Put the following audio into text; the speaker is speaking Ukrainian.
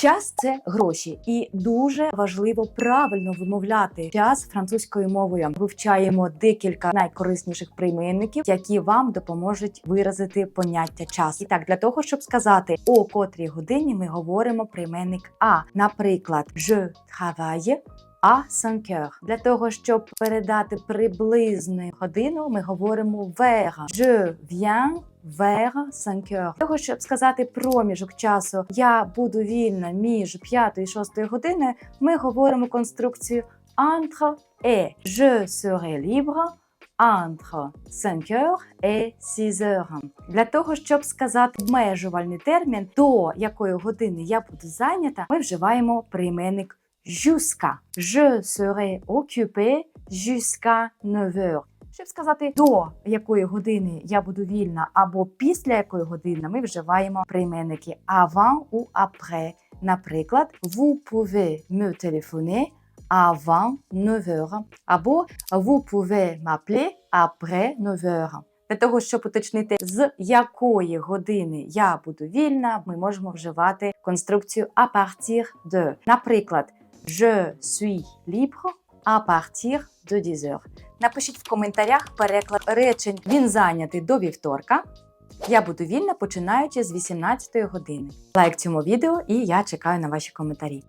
Час це гроші, і дуже важливо правильно вимовляти час французькою мовою. Вивчаємо декілька найкорисніших прийменників, які вам допоможуть виразити поняття час. І так, для того, щоб сказати о котрій годині, ми говоримо прийменник а. Наприклад, je travaille 5 heures. Для того, щоб передати приблизну годину, ми говоримо vers. Je viens vers 5 heures. Того, щоб сказати проміжок часу, я буду вільна між 5 і 6 годиною, ми говоримо конструкцію entre et. Je serai libre entre 5 heures et 6 heures. Для того, щоб сказати обмежувальний термін, до якої години я буду зайнята, ми вживаємо прийменник jusqu'à. Je serai occupé jusqu'à 9 heures. Щоб сказати до якої години я буду вільна, або після якої години ми вживаємо прийменники avant ou après. Наприклад, vous pouvez me téléphoner avant 9 heures, або vous pouvez m'appeler après 9 heures. Для того, щоб уточнити, з якої години я буду вільна, ми можемо вживати конструкцію à partir de. Наприклад, je suis libre à partir de 10 heures. Напишіть в коментарях переклад речень. Він зайнятий до вівторка. Я буду вільна починаючи з 18 години. Лайк цьому відео і я чекаю на ваші коментарі.